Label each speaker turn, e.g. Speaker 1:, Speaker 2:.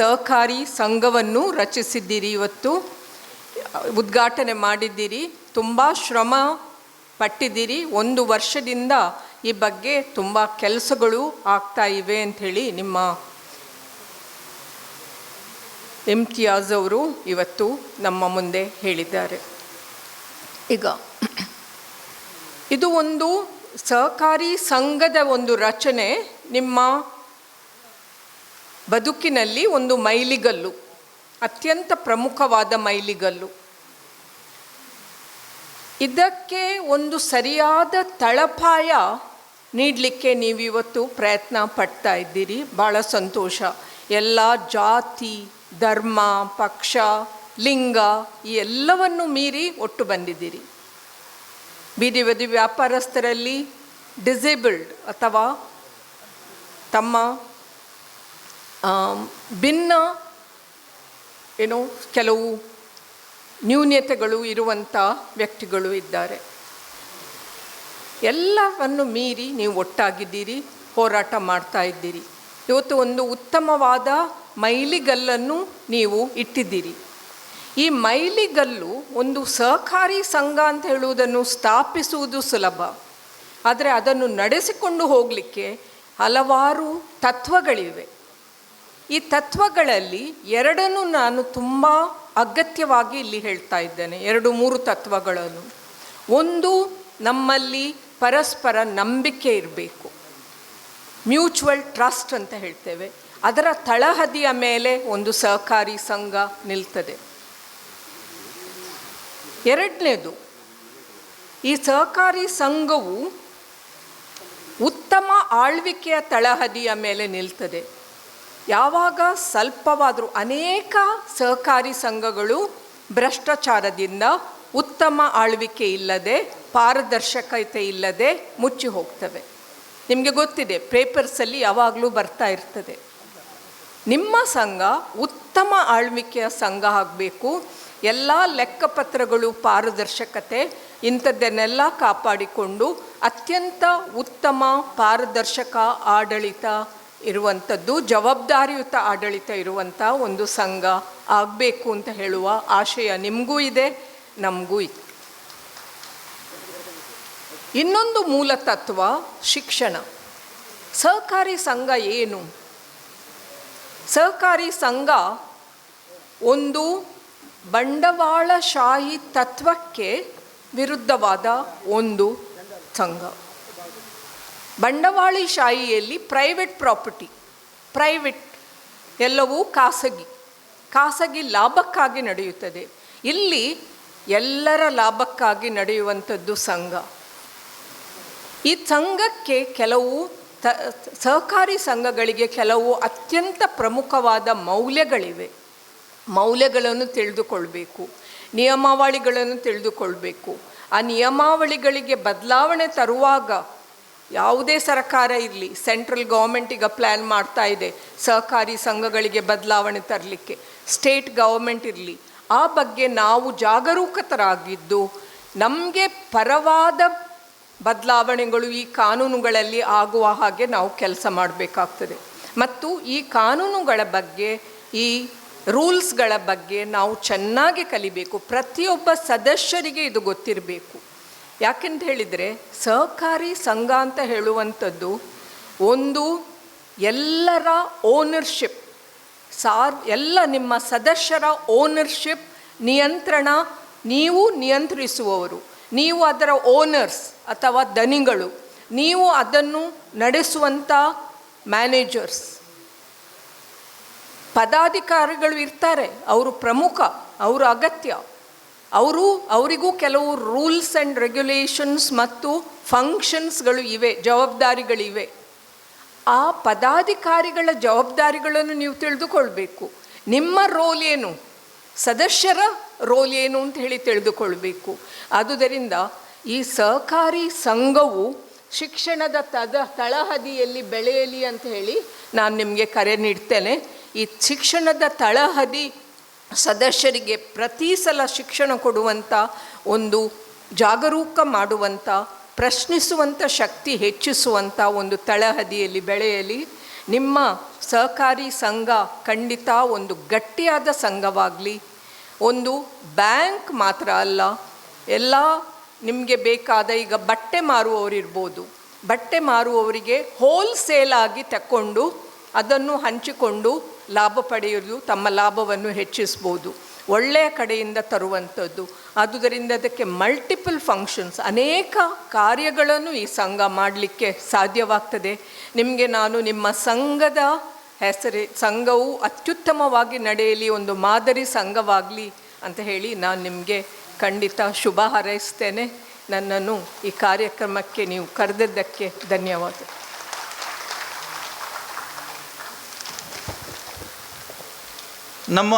Speaker 1: ಸಹಕಾರಿ ಸಂಘವನ್ನು ರಚಿಸಿದ್ದೀರಿ ಇವತ್ತು. ಉದ್ಘಾಟನೆ ಮಾಡಿದ್ದೀರಿ. ತುಂಬ ಶ್ರಮ ಪಟ್ಟಿದ್ದೀರಿ. ಒಂದು ವರ್ಷದಿಂದ ಈ ಬಗ್ಗೆ ತುಂಬ ಕೆಲಸಗಳು ಆಗ್ತಾ ಇವೆ ಅಂಥೇಳಿ ನಿಮ್ಮ ಇಮ್ತಿಯಾಜ್ ಅವರು ಇವತ್ತು ನಮ್ಮ ಮುಂದೆ ಹೇಳಿದ್ದಾರೆ. ಈಗ ಇದು ಒಂದು ಸಹಕಾರಿ ಸಂಘದ ಒಂದು ರಚನೆ. ನಿಮ್ಮ ಬದುಕಿನಲ್ಲಿ ಒಂದು ಮೈಲಿಗಲ್ಲು, ಅತ್ಯಂತ ಪ್ರಮುಖವಾದ ಮೈಲಿಗಲ್ಲು. ಇದಕ್ಕೆ ಒಂದು ಸರಿಯಾದ ತಳಪಾಯ ನೀಡಲಿಕ್ಕೆ ನೀವಿವತ್ತು ಪ್ರಯತ್ನ ಪಡ್ತಾ ಇದ್ದೀರಿ. ಭಾಳ ಸಂತೋಷ. ಎಲ್ಲ ಜಾತಿ, ಧರ್ಮ, ಪಕ್ಷ, ಲಿಂಗ ಈ ಎಲ್ಲವನ್ನು ಮೀರಿ ಒಟ್ಟು ಬಂದಿದ್ದೀರಿ. ಬೀದಿ ಬದಿ ವ್ಯಾಪಾರಸ್ಥರಲ್ಲಿ ಡಿಸೇಬಲ್ಡ್ ಅಥವಾ ತಮ್ಮ ಭಿನ್ನ ಏನು ಕೆಲವು ನ್ಯೂನ್ಯತೆಗಳು ಇರುವಂಥ ವ್ಯಕ್ತಿಗಳು ಇದ್ದಾರೆ. ಎಲ್ಲವನ್ನು ಮೀರಿ ನೀವು ಒಟ್ಟಾಗಿದ್ದೀರಿ, ಹೋರಾಟ ಮಾಡ್ತಾ ಇದ್ದೀರಿ. ಇವತ್ತು ಒಂದು ಉತ್ತಮವಾದ ಮೈಲಿಗಲ್ಲನ್ನು ನೀವು ಇಟ್ಟಿದ್ದೀರಿ. ಈ ಮೈಲಿಗಲ್ಲು ಒಂದು ಸಹಕಾರಿ ಸಂಘ ಅಂತ ಹೇಳುವುದನ್ನು ಸ್ಥಾಪಿಸುವುದು ಸುಲಭ. ಆದರೆ ಅದನ್ನು ನಡೆಸಿಕೊಂಡು ಹೋಗಲಿಕ್ಕೆ ಹಲವಾರು ತತ್ವಗಳಿವೆ. ಈ ತತ್ವಗಳಲ್ಲಿ ಎರಡನ್ನು ನಾನು ತುಂಬ ಅಗತ್ಯವಾಗಿ ಇಲ್ಲಿ ಹೇಳ್ತಾ ಇದ್ದೇನೆ. ಎರಡು, ಮೂರು ತತ್ವಗಳನ್ನು. ಒಂದು, ನಮ್ಮಲ್ಲಿ ಪರಸ್ಪರ ನಂಬಿಕೆ ಇರಬೇಕು. ಮ್ಯೂಚುವಲ್ ಟ್ರಸ್ಟ್ ಅಂತ ಹೇಳ್ತೇವೆ. ಅದರ ತಳಹದಿಯ ಮೇಲೆ ಒಂದು ಸಹಕಾರಿ ಸಂಘ ನಿಲ್ತದೆ. ಎರಡನೇದು, ಈ ಸಹಕಾರಿ ಸಂಘವು ಉತ್ತಮ ಆಳ್ವಿಕೆಯ ತಳಹದಿಯ ಮೇಲೆ ನಿಲ್ತದೆ. ಯಾವಾಗ ಸ್ವಲ್ಪವಾದರೂ ಅನೇಕ ಸಹಕಾರಿ ಸಂಘಗಳು ಭ್ರಷ್ಟಾಚಾರದಿಂದ ಉತ್ತಮ ಆಳ್ವಿಕೆ ಇಲ್ಲದೆ, ಪಾರದರ್ಶಕತೆ ಇಲ್ಲದೆ ಮುಚ್ಚಿ ಹೋಗ್ತವೆ. ನಿಮಗೆ ಗೊತ್ತಿದೆ, ಪೇಪರ್ಸಲ್ಲಿ ಯಾವಾಗಲೂ ಬರ್ತಾ ಇರ್ತದೆ. ನಿಮ್ಮ ಸಂಘ ಉತ್ತಮ ಆಳ್ವಿಕೆಯ ಸಂಘ ಆಗಬೇಕು. ಎಲ್ಲ ಲೆಕ್ಕಪತ್ರಗಳು ಪಾರದರ್ಶಕತೆ, ಇಂಥದ್ದನ್ನೆಲ್ಲ ಕಾಪಾಡಿಕೊಂಡು ಅತ್ಯಂತ ಉತ್ತಮ ಪಾರದರ್ಶಕ ಆಡಳಿತ ಇರುವಂಥದ್ದು, ಜವಾಬ್ದಾರಿಯುತ ಆಡಳಿತ ಇರುವಂಥ ಒಂದು ಸಂಘ ಆಗಬೇಕು ಅಂತ ಹೇಳುವ ಆಶಯ ನಿಮಗೂ ಇದೆ, ನಮಗೂ ಇದೆ. ಇನ್ನೊಂದು ಮೂಲ ತತ್ವ ಶಿಕ್ಷಣ. ಸಹಕಾರಿ ಸಂಘ ಏನು? ಸಹಕಾರಿ ಸಂಘ ಒಂದು ಬಂಡವಾಳಶಾಹಿ ತತ್ವಕ್ಕೆ ವಿರುದ್ಧವಾದ ಒಂದು ಸಂಘ. ಬಂಡವಾಳಶಾಹಿಯಲ್ಲಿ ಪ್ರೈವೇಟ್ ಪ್ರಾಪರ್ಟಿ ಪ್ರೈವೇಟ್ ಎಲ್ಲವೂ ಖಾಸಗಿ ಖಾಸಗಿ ಲಾಭಕ್ಕಾಗಿ ನಡೆಯುತ್ತದೆ. ಇಲ್ಲಿ ಎಲ್ಲರ ಲಾಭಕ್ಕಾಗಿ ನಡೆಯುವಂಥದ್ದು ಸಂಘ. ಈ ಸಂಘಕ್ಕೆ ಕೆಲವು ಸಹಕಾರಿ ಸಂಘಗಳಿಗೆ ಕೆಲವು ಅತ್ಯಂತ ಪ್ರಮುಖವಾದ ಮೌಲ್ಯಗಳಿವೆ. ಮೌಲ್ಯಗಳನ್ನು ತಿಳಿದುಕೊಳ್ಬೇಕು, ನಿಯಮಾವಳಿಗಳನ್ನು ತಿಳಿದುಕೊಳ್ಬೇಕು. ಆ ನಿಯಮಾವಳಿಗಳಿಗೆ ಬದಲಾವಣೆ ತರುವಾಗ ಯಾವುದೇ ಸರ್ಕಾರ ಇರಲಿ ಸೆಂಟ್ರಲ್ ಗೌರ್ಮೆಂಟ್ ಈಗ ಪ್ಲ್ಯಾನ್ ಮಾಡ್ತಾ ಇದೆ ಸಹಕಾರಿ ಸಂಘಗಳಿಗೆ ಬದಲಾವಣೆ ತರಲಿಕ್ಕೆ. ಸ್ಟೇಟ್ ಗೌರ್ಮೆಂಟ್ ಇರಲಿ, ಆ ಬಗ್ಗೆ ನಾವು ಜಾಗರೂಕತರಾಗಿದ್ದು, ನಮಗೆ ಪರವಾದ ಬದಲಾವಣೆಗಳು ಈ ಕಾನೂನುಗಳಲ್ಲಿ ಆಗುವ ಹಾಗೆ ನಾವು ಕೆಲಸ ಮಾಡಬೇಕಾಗ್ತದೆ. ಮತ್ತು ಈ ಕಾನೂನುಗಳ ಬಗ್ಗೆ, ಈ ರೂಲ್ಸ್ಗಳ ಬಗ್ಗೆ ನಾವು ಚೆನ್ನಾಗಿ ಕಲಿಬೇಕು. ಪ್ರತಿಯೊಬ್ಬ ಸದಸ್ಯರಿಗೆ ಇದು ಗೊತ್ತಿರಬೇಕು. ಯಾಕೆಂತ ಹೇಳಿದರೆ ಸಹಕಾರಿ ಸಂಘ ಅಂತ ಹೇಳುವಂಥದ್ದು ಒಂದು ಎಲ್ಲರ ಓನರ್ಶಿಪ್ ಸಾರ್ ಎಲ್ಲ ನಿಮ್ಮ ಸದಸ್ಯರ ಓನರ್ಶಿಪ್ ನಿಯಂತ್ರಣ ನೀವು ನಿಯಂತ್ರಿಸುವವರು. ನೀವು ಅದರ ಓನರ್ಸ್ ಅಥವಾ ದನಿಗಳು. ನೀವು ಅದನ್ನು ನಡೆಸುವಂಥ ಮ್ಯಾನೇಜರ್ಸ್ ಪದಾಧಿಕಾರಿಗಳು ಇರ್ತಾರೆ, ಅವರು ಪ್ರಮುಖ, ಅವರು ಅಗತ್ಯ. ಅವರು, ಅವರಿಗೂ ಕೆಲವು ರೂಲ್ಸ್ ಆ್ಯಂಡ್ ರೆಗ್ಯುಲೇಷನ್ಸ್ ಮತ್ತು ಫಂಕ್ಷನ್ಸ್ಗಳು ಇವೆ, ಜವಾಬ್ದಾರಿಗಳಿವೆ. ಆ ಪದಾಧಿಕಾರಿಗಳ ಜವಾಬ್ದಾರಿಗಳನ್ನು ನೀವು ತಿಳಿದುಕೊಳ್ಬೇಕು. ನಿಮ್ಮ ರೋಲ್ ಏನು? ಸದಸ್ಯರ ರೋಲ್ ಏನು ಅಂತ ಹೇಳಿ ತಿಳಿದುಕೊಳ್ಬೇಕು. ಆದುದರಿಂದ ಈ ಸಹಕಾರಿ ಸಂಘವು ಶಿಕ್ಷಣದ ತದ, ತಳಹದಿಯಲ್ಲಿ ಬೆಳೆಯಲಿ ಅಂತ ಹೇಳಿ ನಾನು ನಿಮಗೆ ಕರೆ ನೀಡ್ತೇನೆ. ಈ ಶಿಕ್ಷಣದ ತಳಹದಿ ಸದಸ್ಯರಿಗೆ ಪ್ರತಿ ಸಲ ಶಿಕ್ಷಣ ಕೊಡುವಂಥ ಒಂದು ಜಾಗರೂಕ ಮಾಡುವಂಥ ಪ್ರಶ್ನಿಸುವಂಥ ಶಕ್ತಿ ಹೆಚ್ಚಿಸುವಂಥ ಒಂದು ತಳಹದಿಯಲ್ಲಿ ಬೆಳೆಯಲಿ, ನಿಮ್ಮ ಸಹಕಾರಿ ಸಂಘ ಖಂಡಿತ ಒಂದು ಗಟ್ಟಿಯಾದ ಸಂಘವಾಗಲಿ. ಒಂದು ಬ್ಯಾಂಕ್ ಮಾತ್ರ ಅಲ್ಲ, ಎಲ್ಲ ನಿಮಗೆ ಬೇಕಾದ ಈಗ ಬಟ್ಟೆ ಮಾರುವವರಿರ್ಬೋದು ಬಟ್ಟೆ ಮಾರುವವರಿಗೆ ಹೋಲ್ಸೇಲಾಗಿ ತಕ್ಕೊಂಡು ಅದನ್ನು ಹಂಚಿಕೊಂಡು ಲಾಭ ಪಡೆಯುವುದು ತಮ್ಮ ಲಾಭವನ್ನು ಹೆಚ್ಚಿಸ್ಬೋದು. ಒಳ್ಳೆಯ ಕಡೆಯಿಂದ ತರುವಂಥದ್ದು. ಆದುದರಿಂದ ಅದಕ್ಕೆ ಮಲ್ಟಿಪಲ್ ಫಂಕ್ಷನ್ಸ್ ಅನೇಕ ಕಾರ್ಯಗಳನ್ನು ಈ ಸಂಘ ಮಾಡಲಿಕ್ಕೆ ಸಾಧ್ಯವಾಗ್ತದೆ. ನಿಮಗೆ ನಾನು ನಿಮ್ಮ ಸಂಘದ ಹೆಸರೇ, ಸಂಘವು ಅತ್ಯುತ್ತಮವಾಗಿ ನಡೆಯಲಿ, ಒಂದು ಮಾದರಿ ಸಂಘವಾಗಲಿ ಅಂತ ಹೇಳಿ ನಾನು ನಿಮಗೆ ಖಂಡಿತ ಶುಭ ಹಾರೈಸ್ತೇನೆ. ನನ್ನನ್ನು ಈ ಕಾರ್ಯಕ್ರಮಕ್ಕೆ ನೀವು ಕರೆದಿದ್ದಕ್ಕೆ ಧನ್ಯವಾದ.
Speaker 2: ನಮ್ಮ